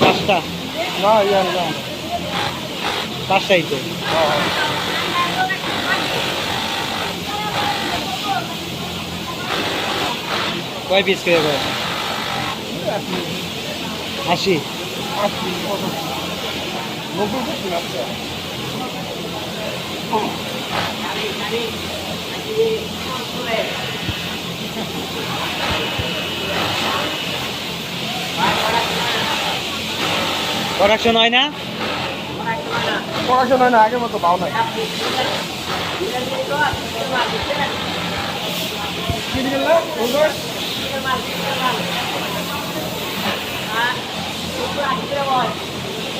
পাঁচটা? না ইয়ার না। পাঁচটাই তো। কয় পিস করে আশি। নব্বই করছি আচ্ছা প্রোডাকশন হয় না না আগের মতো পাও নাই। কি দিলে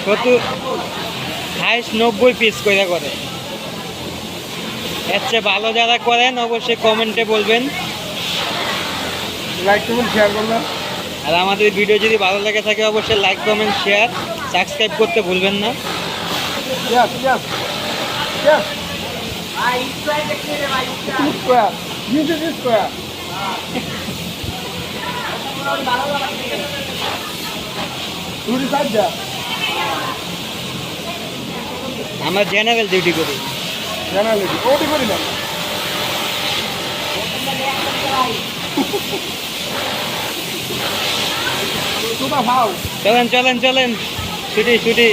কত হাইস্ট নব্বই পিস করে করে। এর চেয়ে ভালো যারা করেন অবশ্যই কমেন্টে বলবেন। লাইক কমেন্ট শেয়ার করবেন আর আমাদের ভিডিও যদি ভালো লেগে থাকে অবশ্যই লাইক কমেন্ট শেয়ার সাবস্ক্রাইব করতে ভুলবেন না। Yes, yes. আমরা জেনারেল ডিউটি করি না। চলেন চলেন চলেন। ছুটি ছুটি।